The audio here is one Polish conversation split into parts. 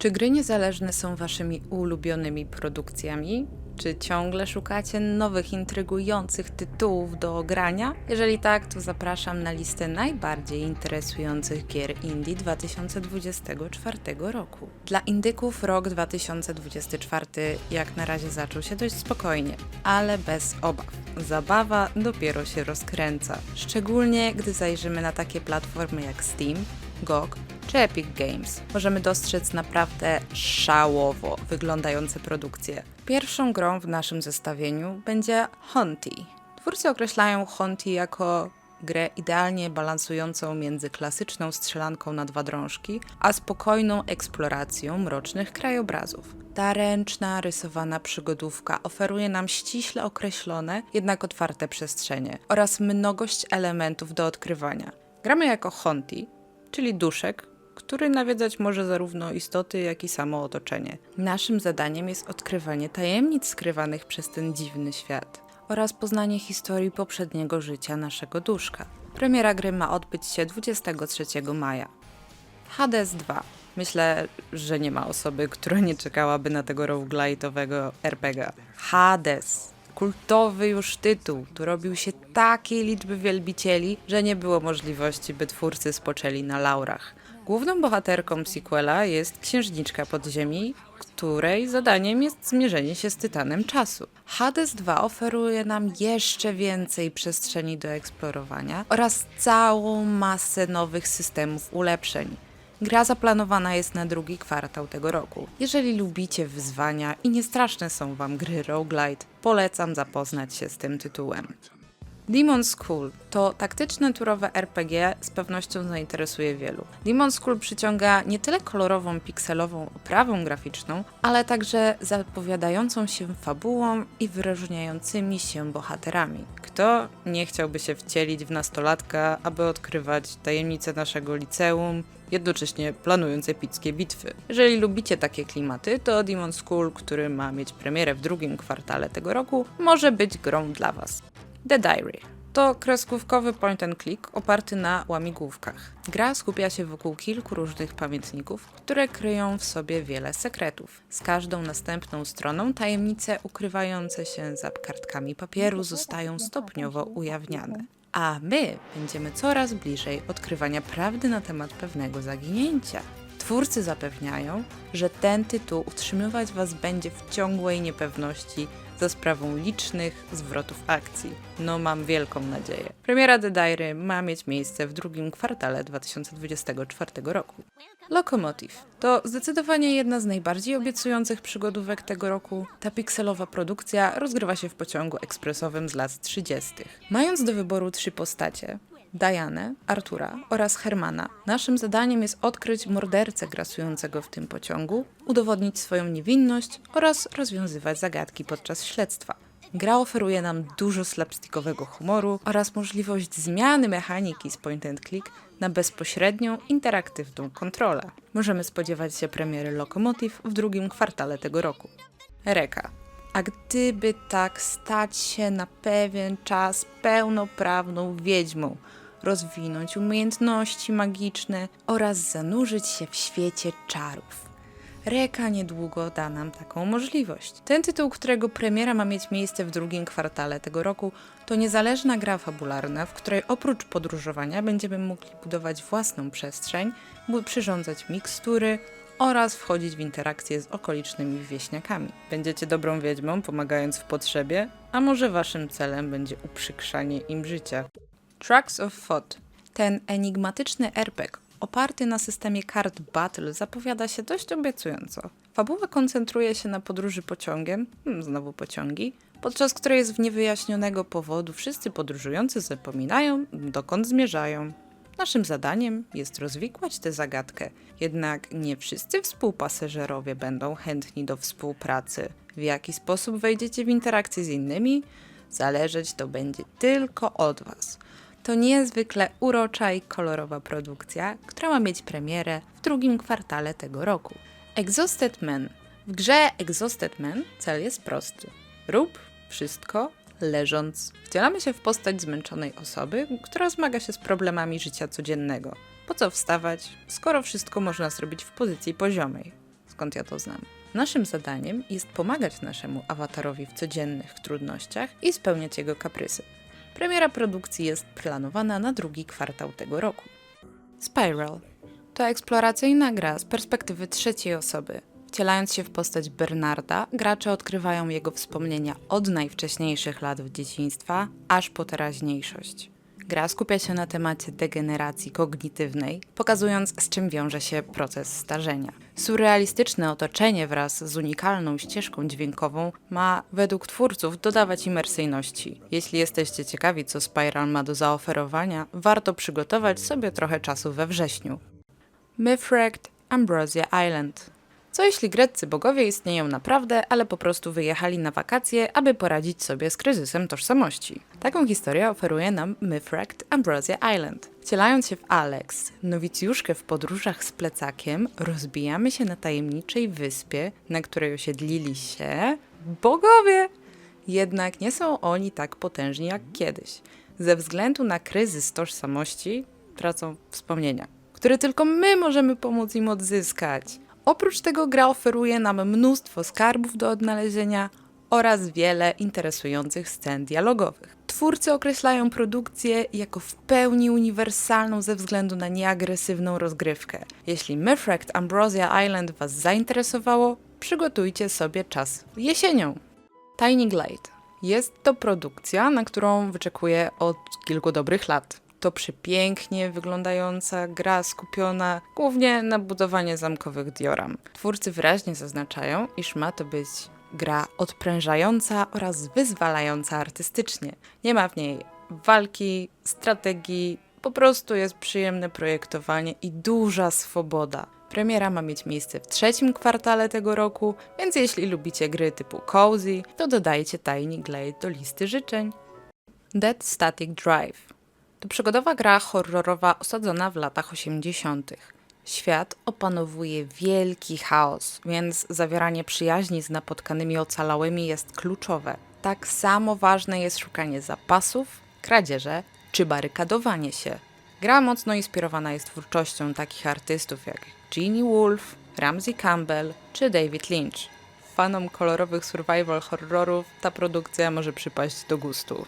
Czy gry niezależne są waszymi ulubionymi produkcjami? Czy ciągle szukacie nowych, intrygujących tytułów do grania? Jeżeli tak, to zapraszam na listę najbardziej interesujących gier indie 2024 roku. Dla indyków rok 2024 jak na razie zaczął się dość spokojnie, ale bez obaw. Zabawa dopiero się rozkręca, szczególnie gdy zajrzymy na takie platformy jak Steam, GOG czy Epic Games. Możemy dostrzec naprawdę szałowo wyglądające produkcje. Pierwszą grą w naszym zestawieniu będzie Honti. Twórcy określają Honti jako grę idealnie balansującą między klasyczną strzelanką na dwa drążki, a spokojną eksploracją mrocznych krajobrazów. Ta ręczna, rysowana przygodówka oferuje nam ściśle określone, jednak otwarte przestrzenie oraz mnogość elementów do odkrywania. Gramy jako Honti, czyli duszek, który nawiedzać może zarówno istoty, jak i samo otoczenie. Naszym zadaniem jest odkrywanie tajemnic skrywanych przez ten dziwny świat oraz poznanie historii poprzedniego życia naszego duszka. Premiera gry ma odbyć się 23 maja. Hades 2. Myślę, że nie ma osoby, która nie czekałaby na tego roguelite'owego RPG. Hades. Kultowy już tytuł, tu robił się takiej liczby wielbicieli, że nie było możliwości, by twórcy spoczęli na laurach. Główną bohaterką sequela jest księżniczka podziemi, której zadaniem jest zmierzenie się z tytanem czasu. Hades 2 oferuje nam jeszcze więcej przestrzeni do eksplorowania oraz całą masę nowych systemów ulepszeń. Gra zaplanowana jest na drugi kwartał tego roku. Jeżeli lubicie wyzwania i niestraszne są Wam gry roguelite, polecam zapoznać się z tym tytułem. Demon's School to taktyczne turowe RPG z pewnością zainteresuje wielu. Demon's School przyciąga nie tyle kolorową, pikselową oprawą graficzną, ale także zapowiadającą się fabułą i wyróżniającymi się bohaterami. Kto nie chciałby się wcielić w nastolatka, aby odkrywać tajemnice naszego liceum, jednocześnie planując epickie bitwy. Jeżeli lubicie takie klimaty, to Demon's School, który ma mieć premierę w drugim kwartale tego roku, może być grą dla Was. The Diary. To kreskówkowy point and click oparty na łamigłówkach. Gra skupia się wokół kilku różnych pamiętników, które kryją w sobie wiele sekretów. Z każdą następną stroną tajemnice ukrywające się za kartkami papieru zostają stopniowo ujawniane. A my będziemy coraz bliżej odkrywania prawdy na temat pewnego zaginięcia. Twórcy zapewniają, że ten tytuł utrzymywać Was będzie w ciągłej niepewności za sprawą licznych zwrotów akcji. No mam wielką nadzieję. Premiera The Diary ma mieć miejsce w drugim kwartale 2024 roku. Locomotive to zdecydowanie jedna z najbardziej obiecujących przygodówek tego roku. Ta pikselowa produkcja rozgrywa się w pociągu ekspresowym z lat 30. Mając do wyboru trzy postacie, Dianę, Artura oraz Hermana. Naszym zadaniem jest odkryć mordercę grasującego w tym pociągu, udowodnić swoją niewinność oraz rozwiązywać zagadki podczas śledztwa. Gra oferuje nam dużo slapstickowego humoru oraz możliwość zmiany mechaniki z point and click na bezpośrednią, interaktywną kontrolę. Możemy spodziewać się premiery Locomotive w drugim kwartale tego roku. Reka. A gdyby tak stać się na pewien czas pełnoprawną wiedźmą, rozwinąć umiejętności magiczne oraz zanurzyć się w świecie czarów. Reka niedługo da nam taką możliwość. Ten tytuł, którego premiera ma mieć miejsce w drugim kwartale tego roku, to niezależna gra fabularna, w której oprócz podróżowania będziemy mogli budować własną przestrzeń, przyrządzać mikstury oraz wchodzić w interakcje z okolicznymi wieśniakami. Będziecie dobrą wiedźmą, pomagając w potrzebie, a może waszym celem będzie uprzykrzanie im życia. Trucks of Thought. Ten enigmatyczny RPG oparty na systemie kart Battle zapowiada się dość obiecująco. Fabuła koncentruje się na podróży pociągiem, hmm, znowu pociągi, podczas której z niewyjaśnionego powodu wszyscy podróżujący zapominają, dokąd zmierzają. Naszym zadaniem jest rozwikłać tę zagadkę, jednak nie wszyscy współpasażerowie będą chętni do współpracy. W jaki sposób wejdziecie w interakcję z innymi? Zależeć to będzie tylko od Was. To niezwykle urocza i kolorowa produkcja, która ma mieć premierę w drugim kwartale tego roku. Exhausted Man. W grze Exhausted Man cel jest prosty. Rób wszystko leżąc. Wcielamy się w postać zmęczonej osoby, która zmaga się z problemami życia codziennego. Po co wstawać, skoro wszystko można zrobić w pozycji poziomej? skąd ja to znam. Naszym zadaniem jest pomagać naszemu awatarowi w codziennych trudnościach i spełniać jego kaprysy. Premiera produkcji jest planowana na drugi kwartał tego roku. Spiral to eksploracyjna gra z perspektywy trzeciej osoby. Wcielając się w postać Bernarda, gracze odkrywają jego wspomnienia od najwcześniejszych lat dzieciństwa aż po teraźniejszość. Gra skupia się na temacie degeneracji kognitywnej, pokazując z czym wiąże się proces starzenia. Surrealistyczne otoczenie wraz z unikalną ścieżką dźwiękową ma według twórców dodawać imersyjności. Jeśli jesteście ciekawi, co Spiral ma do zaoferowania, warto przygotować sobie trochę czasu we wrześniu. Mythract Ambrosia Island. Co jeśli greccy bogowie istnieją naprawdę, ale po prostu wyjechali na wakacje, aby poradzić sobie z kryzysem tożsamości? Taką historię oferuje nam Mythract Ambrosia Island. Wcielając się w Alex, nowicjuszkę w podróżach z plecakiem, rozbijamy się na tajemniczej wyspie, na której osiedlili się bogowie. Jednak nie są oni tak potężni jak kiedyś. Ze względu na kryzys tożsamości tracą wspomnienia, które tylko my możemy pomóc im odzyskać. Oprócz tego gra oferuje nam mnóstwo skarbów do odnalezienia oraz wiele interesujących scen dialogowych. Twórcy określają produkcję jako w pełni uniwersalną ze względu na nieagresywną rozgrywkę. Jeśli Mythract Ambrosia Island Was zainteresowało, przygotujcie sobie czas jesienią. Tiny Glade. Jest to produkcja, na którą wyczekuję od kilku dobrych lat. To przepięknie wyglądająca gra skupiona głównie na budowaniu zamkowych dioram. Twórcy wyraźnie zaznaczają, iż ma to być gra odprężająca oraz wyzwalająca artystycznie. Nie ma w niej walki, strategii, po prostu jest przyjemne projektowanie i duża swoboda. Premiera ma mieć miejsce w trzecim kwartale tego roku, więc jeśli lubicie gry typu Cozy, to dodajcie Tiny Glade do listy życzeń. Dead Static Drive to przygodowa gra horrorowa osadzona w latach 80. Świat opanowuje wielki chaos, więc zawieranie przyjaźni z napotkanymi ocalałymi jest kluczowe. Tak samo ważne jest szukanie zapasów, kradzieże czy barykadowanie się. Gra mocno inspirowana jest twórczością takich artystów jak Jeannie Wolf, Ramsey Campbell czy David Lynch. Fanom kolorowych survival horrorów ta produkcja może przypaść do gustu.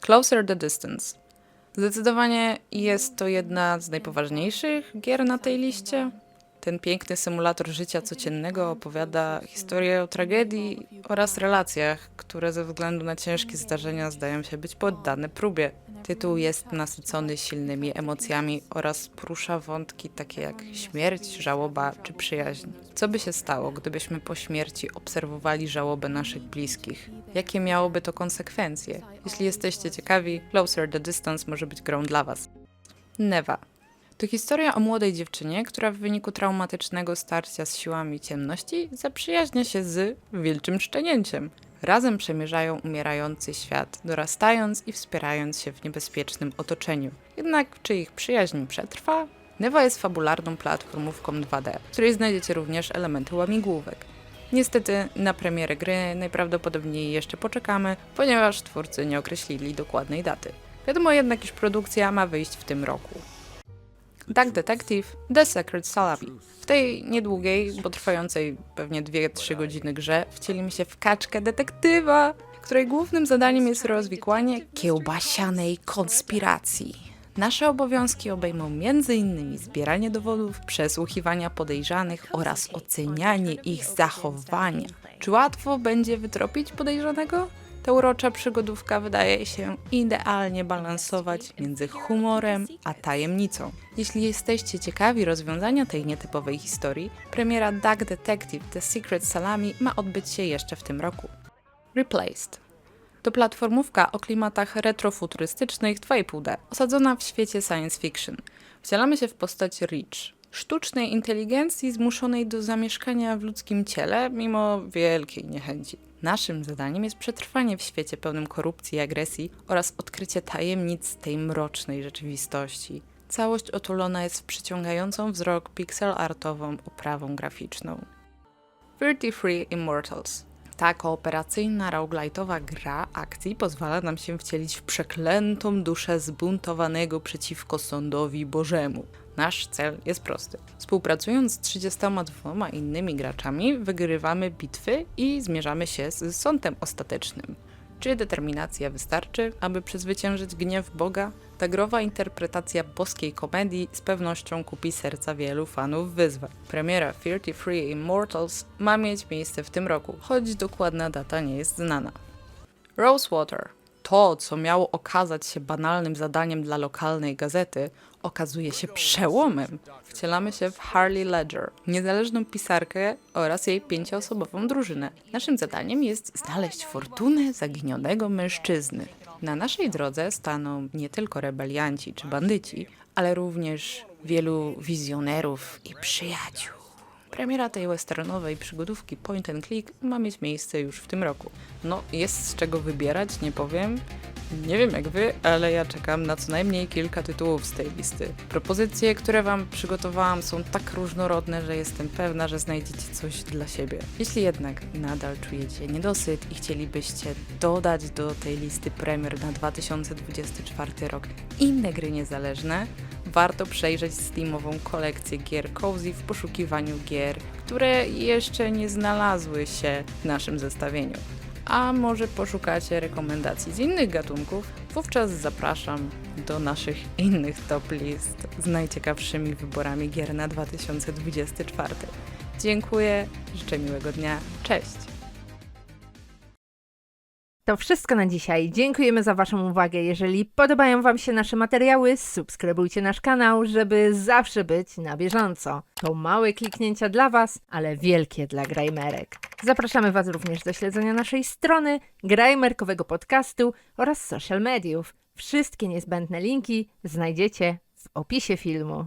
Closer the Distance Zdecydowanie jest to jedna z najpoważniejszych gier na tej liście. Ten piękny symulator życia codziennego opowiada historię o tragedii oraz relacjach, które ze względu na ciężkie zdarzenia zdają się być poddane próbie. Tytuł jest nasycony silnymi emocjami oraz porusza wątki takie jak śmierć, żałoba czy przyjaźń. Co by się stało, gdybyśmy po śmierci obserwowali żałobę naszych bliskich? Jakie miałoby to konsekwencje? Jeśli jesteście ciekawi, Closer the Distance może być grą dla Was. Neva. To historia o młodej dziewczynie, która w wyniku traumatycznego starcia z siłami ciemności zaprzyjaźnia się z wilczym szczenięciem. Razem przemierzają umierający świat, dorastając i wspierając się w niebezpiecznym otoczeniu. Jednak czy ich przyjaźń przetrwa? Neva jest fabularną platformówką 2D, w której znajdziecie również elementy łamigłówek. Niestety na premierę gry najprawdopodobniej jeszcze poczekamy, ponieważ twórcy nie określili dokładnej daty. Wiadomo jednak, iż produkcja ma wyjść w tym roku. Duck Detective The Secret Salami. W tej niedługiej, bo trwającej pewnie 2-3 godziny grze, wcielimy się w kaczkę detektywa, której głównym zadaniem jest rozwikłanie kiełbasianej konspiracji. Nasze obowiązki obejmą m.in. zbieranie dowodów, przesłuchiwania podejrzanych oraz ocenianie ich zachowania. Czy łatwo będzie wytropić podejrzanego? Ta urocza przygodówka wydaje się idealnie balansować między humorem a tajemnicą. Jeśli jesteście ciekawi rozwiązania tej nietypowej historii, premiera Duck Detective The Secret Salami ma odbyć się jeszcze w tym roku. Replaced to platformówka o klimatach retrofuturystycznych 2,5D, osadzona w świecie science fiction. Wcielamy się w postać Rich, sztucznej inteligencji zmuszonej do zamieszkania w ludzkim ciele mimo wielkiej niechęci. Naszym zadaniem jest przetrwanie w świecie pełnym korupcji i agresji oraz odkrycie tajemnic tej mrocznej rzeczywistości. Całość otulona jest w przyciągającą wzrok pixel artową oprawą graficzną. 33 Immortals ta kooperacyjna roguelite'owa gra akcji pozwala nam się wcielić w przeklętą duszę zbuntowanego przeciwko sądowi Bożemu. Nasz cel jest prosty. Współpracując z 32 innymi graczami, wygrywamy bitwy i zmierzamy się z sądem ostatecznym. Czy determinacja wystarczy, aby przezwyciężyć gniew Boga? Ta growa interpretacja boskiej komedii z pewnością kupi serca wielu fanów wyzwań. Premiera 33 Immortals ma mieć miejsce w tym roku, choć dokładna data nie jest znana. Rosewater. To, co miało okazać się banalnym zadaniem dla lokalnej gazety, okazuje się przełomem. Wcielamy się w Harley Ledger, niezależną pisarkę oraz jej pięcioosobową drużynę. Naszym zadaniem jest znaleźć fortunę zaginionego mężczyzny. Na naszej drodze staną nie tylko rebelianci czy bandyci, ale również wielu wizjonerów i przyjaciół. Premiera tej westernowej przygodówki Point and Click ma mieć miejsce już w tym roku. No, jest z czego wybierać, nie powiem. Nie wiem jak wy, ale ja czekam na co najmniej kilka tytułów z tej listy. Propozycje, które wam przygotowałam są tak różnorodne, że jestem pewna, że znajdziecie coś dla siebie. Jeśli jednak nadal czujecie niedosyt i chcielibyście dodać do tej listy premier na 2024 rok inne gry niezależne, warto przejrzeć Steamową kolekcję gier Cozy w poszukiwaniu gier, które jeszcze nie znalazły się w naszym zestawieniu. A może poszukacie rekomendacji z innych gatunków? Wówczas zapraszam do naszych innych top list z najciekawszymi wyborami gier na 2024. Dziękuję, życzę miłego dnia, cześć! To wszystko na dzisiaj. Dziękujemy za Waszą uwagę. Jeżeli podobają Wam się nasze materiały, subskrybujcie nasz kanał, żeby zawsze być na bieżąco. To małe kliknięcia dla Was, ale wielkie dla grajmerek. Zapraszamy Was również do śledzenia naszej strony, grajmerkowego podcastu oraz social mediów. Wszystkie niezbędne linki znajdziecie w opisie filmu.